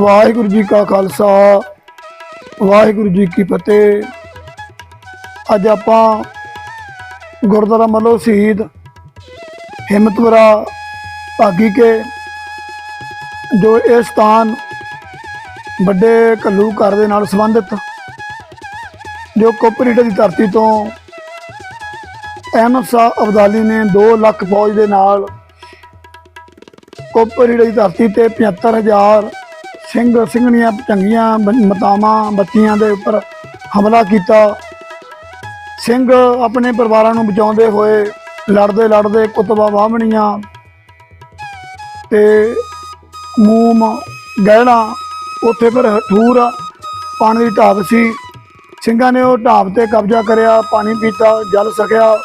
ਵਾਹਿਗੁਰੂ ਜੀ ਕਾ ਖਾਲਸਾ, ਵਾਹਿਗੁਰੂ ਜੀ ਕੀ ਫਤਿਹ। ਅੱਜ ਆਪਾਂ ਗੁਰਦੁਆਰਾ ਮੱਲੋ ਸ਼ਹੀਦ ਹਿੰਮਤਵਰਾ ਭਾਗੀ ਕੇ, ਜੋ ਇਹ ਸਥਾਨ ਵੱਡੇ ਘੱਲੂ ਘਰ ਦੇ ਨਾਲ ਸੰਬੰਧਿਤ, ਜੋ ਕੋਪਰੀਟੇ ਦੀ ਧਰਤੀ ਤੋਂ ਅਹਿਮਦ ਸ਼ਾਹ ਅਬਦਾਲੀ ਨੇ 2 ਲੱਖ ਫੌਜ ਦੇ ਨਾਲ ਕੋਪਰੀਟੇ ਦੀ ਧਰਤੀ ਤੇ 75000 ਸਿੰਘ ਸਿੰਘਣੀਆਂ ਚੰਗੀਆਂ ਬ- ਮਾਤਾਵਾਂ, ਬੱਚੀਆਂ ਦੇ ਉੱਪਰ ਹਮਲਾ ਕੀਤਾ। ਸਿੰਘ ਆਪਣੇ ਪਰਿਵਾਰਾਂ ਨੂੰ ਬਚਾਉਂਦੇ ਹੋਏ ਲੜਦੇ ਲੜਦੇ ਕੁਤਬਾ ਵਾਹਣੀਆਂ ਤੇ ਮੂਮ ਗਹਿਣਾ ਉੱਥੇ ਫਿਰ ਠੂਰ ਪਾਣੀ ਦੀ ਢਾਬ ਸੀ। ਸਿੰਘਾਂ ਨੇ ਉਹ ਢਾਬ ਤੇ ਕਬਜ਼ਾ ਕਰਿਆ, ਪਾਣੀ ਪੀਤਾ, ਜਲ ਸਕਿਆ।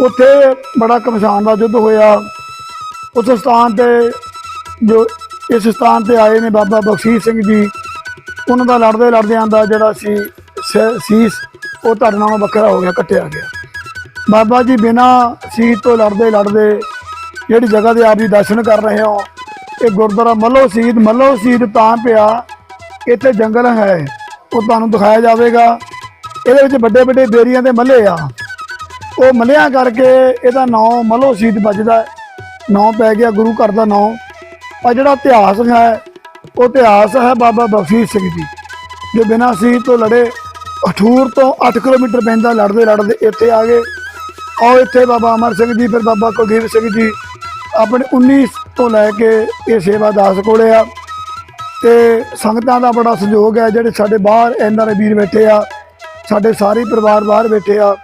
ਉੱਥੇ ਬੜਾ ਕਮਸ਼ਾਨ ਦਾ ਯੁੱਧ ਹੋਇਆ। ਉਸ ਸਥਾਨ ਤੇ ਜੋ ਇਸ ਸਥਾਨ ਤੇ ਆਏ ਨੇ ਬਾਬਾ ਬਖਸ਼ੀਸ਼ ਸਿੰਘ ਜੀ। ਉਹਨਾਂ ਦਾ ਲੜਦੇ ਲੜਦਿਆਂ ਦਾ ਜਿਹੜਾ ਸੀ ਸੀਸ, ਉਹ ਤੁਹਾਡੇ ਨਾਲੋਂ ਵੱਖਰਾ ਹੋ ਗਿਆ, ਕੱਟਿਆ ਗਿਆ। ਬਾਬਾ ਜੀ ਬਿਨਾ ਸੀਸ ਤੋਂ ਲੜਦੇ ਲੜਦੇ ਜਿਹੜੀ ਜਗ੍ਹਾ 'ਤੇ ਆਪ ਜੀ ਦਰਸ਼ਨ ਕਰ ਰਹੇ ਹੋ, ਇਹ ਗੁਰਦੁਆਰਾ ਮੱਲੋ ਸ਼ਹੀਦ ਮੱਲੋ ਸ਼ਹੀਦ ਤਾਂ ਪਿਆ, ਇੱਥੇ ਜੰਗਲ ਹੈ, ਉਹ ਤੁਹਾਨੂੰ ਦਿਖਾਇਆ ਜਾਵੇਗਾ। ਇਹਦੇ ਵਿੱਚ ਵੱਡੇ ਵੱਡੇ ਬੇਰੀਆਂ ਦੇ ਮੱਲੇ ਆ। ਉਹ ਮੱਲਿਆਂ ਕਰਕੇ ਇਹਦਾ ਨਾਂ ਮੱਲੋ ਸ਼ਹੀਦ ਵੱਜਦਾ ਨਾਂ ਪੈ ਗਿਆ ਗੁਰੂ ਘਰ ਦਾ ਨਾਂ। ਪਰ ਜਿਹੜਾ ਇਤਿਹਾਸ ਹੈ, ਉਹ ਇਤਿਹਾਸ ਹੈ ਬਾਬਾ ਬਖਸ਼ੀਸ਼ ਸਿੰਘ ਜੀ, ਜੋ ਬਿਨਾਂ ਸੀ ਤੋਂ ਲੜੇ ਅਠੂਰ ਤੋਂ 8 ਕਿਲੋਮੀਟਰ ਪੈਂਦਾ ਲੜਦੇ ਲੜਦੇ ਇੱਥੇ ਆ ਗਏ। ਆਓ ਇੱਥੇ ਬਾਬਾ ਅਮਰ ਸਿੰਘ ਜੀ, ਫਿਰ ਬਾਬਾ ਕੁਲਦੀਪ ਸਿੰਘ ਜੀ, ਆਪਣੇ 19 ਤੋਂ ਲੈ ਕੇ ਇਹ ਸੇਵਾ ਦਾਸ ਕੋਲੇ ਆ। ਤੇ ਸੰਗਤਾਂ ਦਾ ਬੜਾ ਸਹਿਯੋਗ ਹੈ, ਜਿਹੜੇ ਸਾਡੇ ਬਾਹਰ ਐਨਆਰ ਵੀਰ ਬੈਠੇ ਆ, ਸਾਡੇ ਸਾਰੇ ਪਰਿਵਾਰ ਬਾਹਰ ਬੈਠੇ ਆ,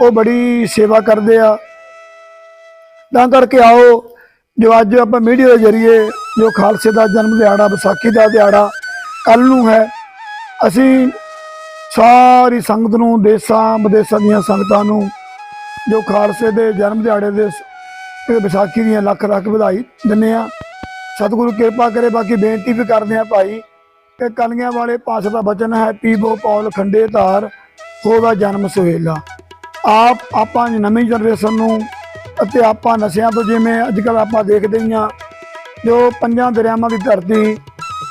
ਉਹ ਬੜੀ ਸੇਵਾ ਕਰਦੇ ਆ। ਤਾਂ ਕਰਕੇ ਆਓ ਜੋ ਅੱਜ ਆਪਾਂ ਮੀਡੀਆ ਦੇ ਜ਼ਰੀਏ ਜੋ ਖਾਲਸੇ ਦਾ ਜਨਮ ਦਿਹਾੜਾ, ਵਿਸਾਖੀ ਦਾ ਦਿਹਾੜਾ ਕੱਲ ਨੂੰ ਹੈ, ਅਸੀਂ ਸਾਰੀ ਸੰਗਤ ਨੂੰ, ਦੇਸਾਂ, ਵਿਦੇਸਾਂ ਦੀਆਂ ਸੰਗਤਾਂ ਨੂੰ ਜੋ ਖਾਲਸੇ ਦੇ ਜਨਮ ਦਿਹਾੜੇ ਦੇ ਵਿਸਾਖੀ ਦੀਆਂ ਲੱਖ ਲੱਖ ਵਧਾਈ ਦਿੰਨੇ ਆ ਸਤਿਗੁਰੂ ਕਿਰਪਾ ਕਰੇ, ਬਾਕੀ ਬੇਨਤੀ ਵੀ ਕਰਦੇ ਆ ਭਾਈ ਕਿ ਕਲੀਆਂ ਵਾਲੇ ਪਾਸ ਦਾ ਬਚਨ ਹੈ ਪੀਬੋ ਪੌਲ ਖੰਡੇ ਧਾਰ ਹੋਵਾ ਜਨਮ ਸੁਹੇਲਾ ਆਪ ਆਪਾਂ ਨਵੀਂ ਜਨਰੇਸ਼ਨ ਨੂੰ ਅਤੇ ਆਪਾਂ ਨਸ਼ਿਆਂ ਤੋਂ ਜਿਵੇਂ ਅੱਜ ਕੱਲ ਆਪਾਂ ਦੇਖਦੇ ਹੀ ਆ ਜੋ ਪੰਜਾਂ ਦਰਿਆਵਾਂ ਦੀ ਧਰਤੀ,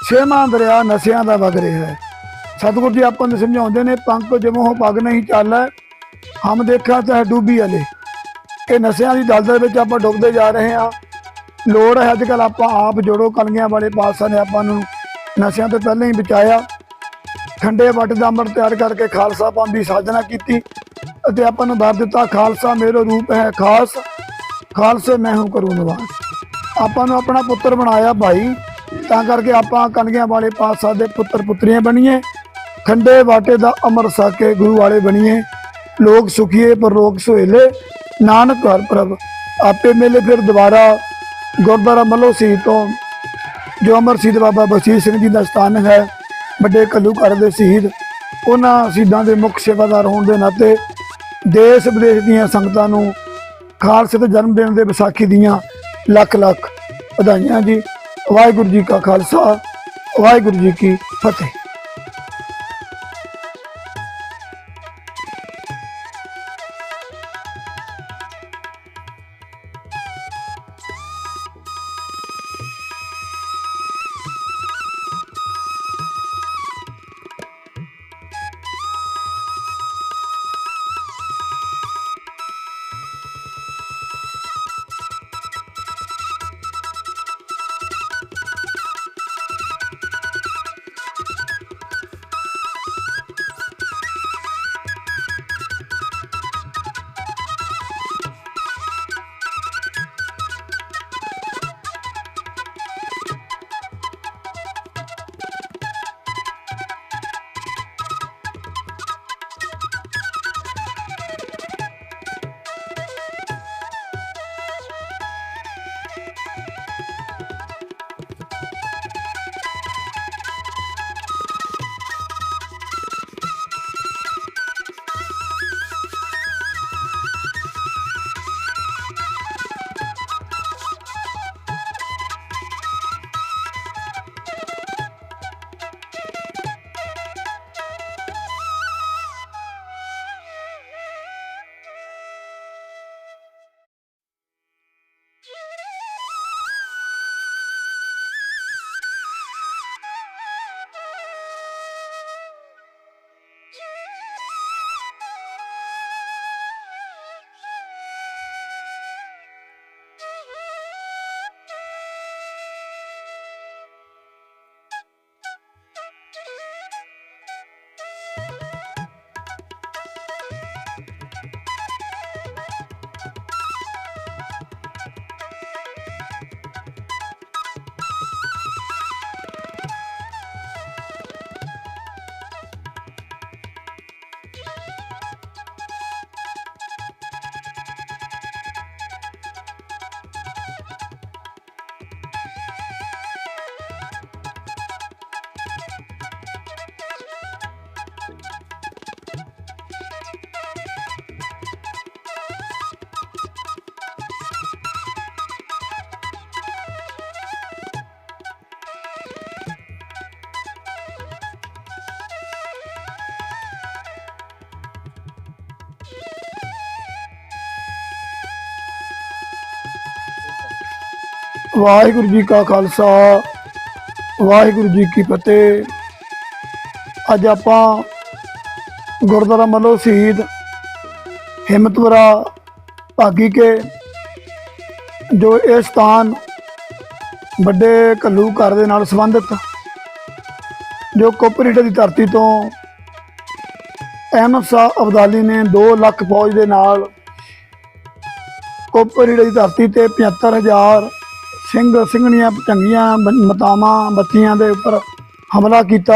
ਛੇਵਾਂ ਦਰਿਆ ਨਸ਼ਿਆਂ ਦਾ ਵਗ ਰਿਹਾ ਹੈ। ਸਤਿਗੁਰੂ ਜੀ ਆਪਾਂ ਨੂੰ ਸਮਝਾਉਂਦੇ ਨੇ ਪੰਕ ਜਮੋ ਪਗ ਨਹੀਂ ਚੱਲ ਹਮ ਦੇਖਾ ਤਾਂ ਡੂਬੀ ਹਲੇ ਕਿ ਨਸ਼ਿਆਂ ਦੀ ਦਲਦਲ ਵਿੱਚ ਆਪਾਂ ਡੁੱਬਦੇ ਜਾ ਰਹੇ ਹਾਂ। ਲੋੜ ਹੈ ਅੱਜ ਕੱਲ ਆਪਾਂ ਆਪ ਜੋੜੋ ਕਲਗੀਆਂ ਵਾਲੇ ਪਾਤਸ਼ਾਹ ਨੇ ਆਪਾਂ ਨੂੰ ਨਸ਼ਿਆਂ ਤੋਂ ਪਹਿਲਾਂ ਹੀ ਬਚਾਇਆ। ਖੰਡੇ ਵੱਟ ਦਾ ਅੰਮ੍ਰਿਤ ਤਿਆਰ ਕਰਕੇ ਖਾਲਸਾ ਪੰਥ ਦੀ ਸਾਜਨਾ ਕੀਤੀ। ਅਤੇ ਆਪਾਂ ਨੂੰ ਦੱਸ ਦਿੱਤਾ, ਖਾਲਸਾ ਮੇਰਾ ਰੂਪ ਹੈ ਖਾਸ। ਖਾਲਸੇ ਮੈਂ ਹੂੰ ਕਰੂ ਨਿਵਾਸ। ਆਪਾਂ ਨੂੰ ਆਪਣਾ ਪੁੱਤਰ ਬਣਾਇਆ ਭਾਈ। ਤਾਂ ਕਰਕੇ ਆਪਾਂ ਕਨਗਿਆਂ ਵਾਲੇ ਪਾਤਸ਼ਾਹ ਦੇ ਪੁੱਤਰ ਪੁੱਤਰੀਆਂ ਬਣੀਏ। ਖੰਡੇ ਵਾਟੇ ਦਾ ਅਮਰ ਸਾਕੇ ਗੁਰੂ ਵਾਲੇ ਬਣੀਏ। ਲੋਕ ਸੁਖੀਏ ਪਰ ਲੋਕ ਸੁਹੇਲੇ। ਨਾਨਕ ਘਰ ਪ੍ਰਭ, ਆਪੇ ਮੇਲੇ ਫਿਰ ਦੁਬਾਰਾ। ਗੁਰਦੁਆਰਾ ਮੱਲੋ ਸੀ ਤੋਂ, ਜੋ ਅਮਰ ਸ਼ਹੀਦ ਬਾਬਾ ਬਸੀਰ ਸਿੰਘ ਜੀ ਦਾ ਸਥਾਨ ਹੈ, ਵੱਡੇ ਕੱਲੂ ਘਰ ਦੇ ਸ਼ਹੀਦ ਉਹਨਾਂ ਸ਼ਹੀਦਾਂ ਦੇ ਮੁੱਖ ਸੇਵਾਦਾਰ ਹੋਣ ਦੇ ਨਾਤੇ ਦੇਸ਼ ਵਿਦੇਸ਼ ਦੀਆਂ ਸੰਗਤਾਂ ਨੂੰ ਖਾਲਸੇ ਦੇ ਜਨਮ ਦਿਨ ਦੇ ਵਿਸਾਖੀ ਦੀਆਂ ਲੱਖ ਲੱਖ ਵਧਾਈਆਂ ਜੀ। ਵਾਹਿਗੁਰੂ ਜੀ ਕਾ ਖਾਲਸਾ, ਵਾਹਿਗੁਰੂ ਜੀ ਕੀ ਫਤਿਹ। ਵਾਹਿਗੁਰੂ ਜੀ ਕਾ ਖਾਲਸਾ, ਵਾਹਿਗੁਰੂ ਜੀ ਕੀ ਫਤਿਹ। ਅੱਜ ਆਪਾਂ ਗੁਰਦੁਆਰਾ ਮੱਲੋ ਸ਼ਹੀਦ ਹਿੰਮਤਵਰਾ ਭਾਗੀ ਕੇ, ਜੋ ਇਹ ਸਥਾਨ ਵੱਡੇ ਘੱਲੂ ਘਰ ਦੇ ਨਾਲ ਸੰਬੰਧਿਤ, ਜੋ ਕੋਪਰੀਟੇ ਦੀ ਧਰਤੀ ਤੋਂ ਅਹਿਮਦ ਸ਼ਾਹ ਅਬਦਾਲੀ ਨੇ 2 ਲੱਖ ਫੌਜ ਦੇ ਨਾਲ ਕੋਪਰੀਟੇ ਦੀ ਧਰਤੀ ਤੇ 75000 ਸਿੰਘ ਸਿੰਘਣੀਆਂ ਚੰਗੀਆਂ ਮਤਾਵਾਂ ਬੱਤੀਆਂ ਦੇ ਉੱਪਰ ਹਮਲਾ ਕੀਤਾ।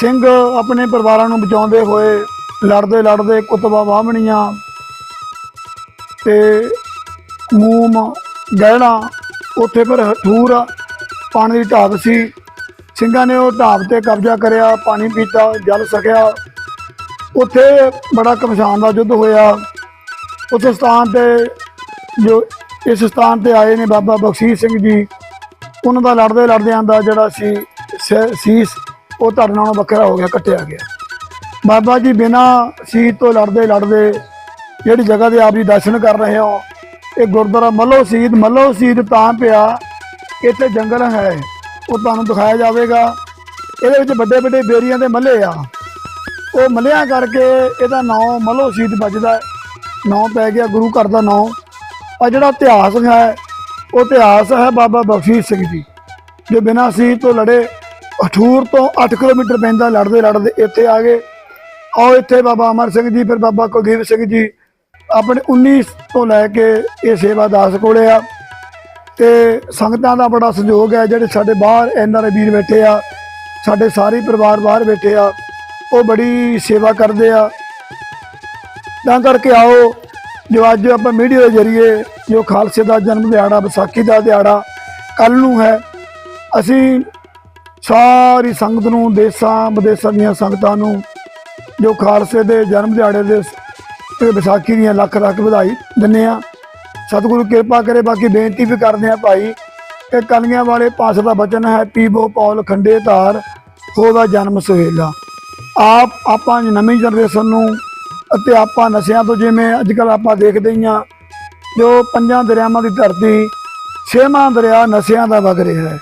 ਸਿੰਘ ਆਪਣੇ ਪਰਿਵਾਰਾਂ ਨੂੰ ਬਚਾਉਂਦੇ ਹੋਏ ਲੜਦੇ ਲੜਦੇ ਕੁਤਬਾ ਬਾਹਮਣੀਆਂ ਤੇ ਮੂਮ ਗਹਿਣਾ ਉੱਥੇ ਪਰ ਹਥੂਰ ਪਾਣੀ ਦੀ ਢਾਬ ਸੀ। ਸਿੰਘਾਂ ਨੇ ਉਹ ਢਾਬ ਤੇ ਕਬਜ਼ਾ ਕਰਿਆ, ਪਾਣੀ ਪੀਤਾ, ਜਲ ਸਕਿਆ। ਉੱਥੇ ਬੜਾ ਕਮਸ਼ਾਨ ਦਾ ਯੁੱਧ ਹੋਇਆ। ਉਸ ਸਥਾਨ ਤੇ ਜੋ ਇਸ ਸਥਾਨ ਤੇ ਆਏ ਨੇ ਬਾਬਾ ਬਖਸ਼ੀਸ਼ ਸਿੰਘ ਜੀ। ਉਹਨਾਂ ਦਾ ਲੜਦੇ ਲੜਦਿਆਂ ਦਾ ਜਿਹੜਾ ਸੀ ਸੀਸ, ਉਹ ਧੜ ਨਾਲੋਂ ਵੱਖਰਾ ਹੋ ਗਿਆ, ਕੱਟਿਆ ਗਿਆ। ਬਾਬਾ ਜੀ ਬਿਨਾ ਸੀਸ ਤੋਂ ਲੜਦੇ ਲੜਦੇ ਜਿਹੜੀ ਜਗ੍ਹਾ 'ਤੇ ਆਪ ਜੀ ਦਰਸ਼ਨ ਕਰ ਰਹੇ ਹੋ, ਇਹ ਗੁਰਦੁਆਰਾ ਮੱਲੋ ਸ਼ਹੀਦ ਮੱਲੋ ਸ਼ਹੀਦ ਤਾਂ ਪਿਆ, ਇੱਥੇ ਜੰਗਲ ਹੈ। ਉਹ ਤੁਹਾਨੂੰ ਦਿਖਾਇਆ ਜਾਵੇਗਾ। ਇਹਦੇ ਵਿੱਚ ਵੱਡੇ ਵੱਡੇ ਬੇਰੀਆਂ ਦੇ ਮੱਲੇ ਆ। ਉਹ ਮੱਲਿਆਂ ਕਰਕੇ ਇਹਦਾ ਨਾਮ ਮੱਲੋ ਸ਼ਹੀਦ ਵੱਜਦਾ ਨਾਮ ਪੈ ਗਿਆ ਗੁਰੂ ਘਰ ਦਾ ਨਾਮ ਆ ਜਿਹੜਾ ਇਤਿਹਾਸ ਹੈ, ਉਹ ਇਤਿਹਾਸ ਹੈ ਬਾਬਾ ਬਖਸ਼ੀਸ਼ ਸਿੰਘ ਜੀ, ਜੋ ਬਿਨਾਂ ਸੀ ਤੋਂ ਲੜੇ ਅਠੂਰ ਤੋਂ 8 ਕਿਲੋਮੀਟਰ ਪੈਂਦਾ, ਲੜਦੇ ਲੜਦੇ ਇੱਥੇ ਆ ਗਏ। ਆਓ ਇੱਥੇ ਬਾਬਾ ਅਮਰ ਸਿੰਘ ਜੀ, ਫਿਰ ਬਾਬਾ ਕੁਲਦੀਪ ਸਿੰਘ ਜੀ, ਆਪਣੇ 19 ਤੋਂ ਲੈ ਕੇ ਇਹ ਸੇਵਾ ਦਾਸ ਕੋਲੇ ਆ। ਤੇ ਸੰਗਤਾਂ ਦਾ ਬੜਾ ਸਹਿਯੋਗ ਹੈ, ਜਿਹੜੇ ਸਾਡੇ ਬਾਹਰ ਐਨਆਰ ਵੀਰ ਬੈਠੇ ਆ, ਸਾਡੇ ਸਾਰੇ ਪਰਿਵਾਰ ਬਾਹਰ ਬੈਠੇ ਆ, ਉਹ ਬੜੀ ਸੇਵਾ ਕਰਦੇ ਆ। ਤਾਂ ਕਰਕੇ ਆਓ ਜੋ ਅੱਜ ਆਪਾਂ ਮੀਡੀਆ ਦੇ ਜ਼ਰੀਏ ਜੋ ਖਾਲਸੇ ਦਾ ਜਨਮ ਦਿਹਾੜਾ, ਵਿਸਾਖੀ ਦਾ ਦਿਹਾੜਾ ਕੱਲ ਨੂੰ ਹੈ, ਅਸੀਂ ਸਾਰੀ ਸੰਗਤ ਨੂੰ, ਦੇਸਾਂ, ਵਿਦੇਸਾਂ ਦੀਆਂ ਸੰਗਤਾਂ ਨੂੰ ਜੋ ਖਾਲਸੇ ਦੇ ਜਨਮ ਦਿਹਾੜੇ ਦੇ ਤੇ ਵਿਸਾਖੀ ਦੀਆਂ ਲੱਖ ਲੱਖ ਵਧਾਈ ਦਿੰਨੇ ਆ ਸਤਿਗੁਰੂ ਕਿਰਪਾ ਕਰੇ, ਬਾਕੀ ਬੇਨਤੀ ਵੀ ਕਰਦੇ ਆ ਭਾਈ ਕਿ ਕਲੀਆਂ ਵਾਲੇ ਪਾਸ ਦਾ ਬਚਨ ਹੈ, ਪੀਬੋ, ਪੌਲ, ਖੰਡੇ, ਧਾਰ ਹੋਦਾ ਜਨਮ ਸੁਹੇਲਾ। ਆਪ ਆਪਾਂ ਨਵੀਂ ਜਨਰੇਸ਼ਨ ਨੂੰ ਅਤੇ ਆਪਾਂ ਨਸ਼ਿਆਂ ਤੋਂ ਜਿਵੇਂ ਅੱਜ ਕੱਲ ਆਪਾਂ ਦੇਖਦੇ ਹੀ ਆ ਜੋ ਪੰਜਾਂ ਦਰਿਆਵਾਂ ਦੀ ਧਰਤੀ, ਛੇਵਾਂ ਦਰਿਆ ਨਸ਼ਿਆਂ ਦਾ ਵਗ ਰਿਹਾ ਹੈ।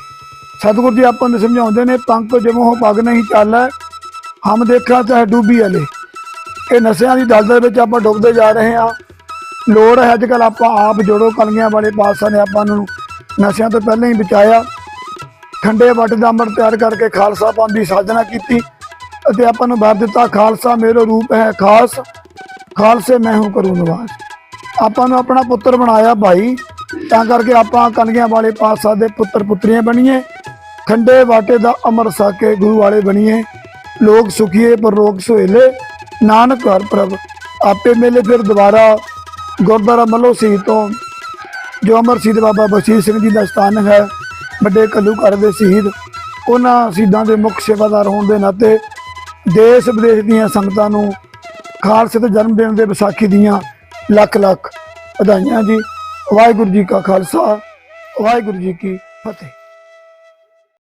ਸਤਿਗੁਰੂ ਜੀ, ਆਪਾਂ ਨੂੰ ਸਮਝਾਉਂਦੇ ਨੇ, ਪੰਕ ਜਿਵੇਂ ਪੱਗ ਨਹੀਂ ਚੱਲੈ ਹਮ ਦੇਖਾ ਚਾਹੇ ਡੂਬੀ ਹਲੇ ਇਹ ਨਸ਼ਿਆਂ ਦੀ ਦਲਦਲ ਵਿੱਚ ਆਪਾਂ ਡੁੱਬਦੇ ਜਾ ਰਹੇ ਹਾਂ। ਲੋੜ ਹੈ ਅੱਜ ਕੱਲ ਆਪਾਂ ਆਪ ਜੋੜੋ ਕਲੀਆਂ ਵਾਲੇ ਪਾਤਸ਼ਾਹ ਨੇ ਆਪਾਂ ਨੂੰ ਨਸ਼ਿਆਂ ਤੋਂ ਪਹਿਲਾਂ ਹੀ ਬਚਾਇਆ। ਖੰਡੇ ਵੱਟ ਦਾ ਅੰਮ੍ਰਿਤ ਤਿਆਰ ਕਰਕੇ ਖਾਲਸਾ ਪੰਥ ਦੀ ਸਾਜਨਾ ਕੀਤੀ। ਅਤੇ ਆਪਾਂ ਨੂੰ ਵਰ ਦਿੱਤਾ, ਖਾਲਸਾ ਮੇਰਾ ਰੂਪ ਹੈ ਖਾਸ, ਖਾਲਸੇ ਮੈਂ ਹੂੰ ਕਰੂ ਨਿਵਾਸ। ਆਪਾਂ ਨੂੰ ਆਪਣਾ ਪੁੱਤਰ ਬਣਾਇਆ ਭਾਈ, ਤਾਂ ਕਰਕੇ ਆਪਾਂ ਕਲੀਆਂ ਵਾਲੇ ਪਾਤਸ਼ਾਹ ਦੇ ਪੁੱਤਰ ਪੁੱਤਰੀਆਂ ਬਣੀਏ, ਖੰਡੇ ਵਾਟੇ ਦਾ ਅਮਰ ਸਾਕੇ ਗੁਰੂ ਵਾਲੇ ਬਣੀਏ, ਲੋਕ ਸੁਖੀਏ ਪਰ ਲੋਕ ਸੁਹੇਲੇ, ਨਾਨਕ ਹਰ ਪ੍ਰਭ, ਆਪੇ ਮੇਲੇ ਫਿਰ ਦੁਬਾਰਾ, ਗੁਰਦੁਆਰਾ ਮੱਲੋ ਸ਼ਹੀਦ ਤੋਂ, ਜੋ ਅਮਰ ਸ਼ਹੀਦ ਬਾਬਾ ਬਸ਼ੀਰ ਸਿੰਘ ਜੀ ਦਾ ਸਥਾਨ ਹੈ, ਵੱਡੇ ਘੱਲੂ ਘਰ ਦੇ ਸ਼ਹੀਦ ਉਹਨਾਂ ਸ਼ਹੀਦਾਂ ਦੇ ਮੁੱਖ ਸੇਵਾਦਾਰ ਹੋਣ ਦੇ ਨਾਤੇ ਦੇਸ਼ ਵਿਦੇਸ਼ ਦੀਆਂ ਸੰਗਤਾਂ ਨੂੰ ਖਾਲਸੇ ਦੇ ਜਨਮ ਦਿਨ ਦੇ ਵਿਸਾਖੀ ਦੀਆਂ ਲੱਖ ਲੱਖ ਵਧਾਈਆਂ ਜੀ। ਵਾਹਿਗੁਰੂ ਜੀ ਕਾ ਖਾਲਸਾ, ਵਾਹਿਗੁਰੂ ਜੀ ਕੀ ਫਤਿਹ।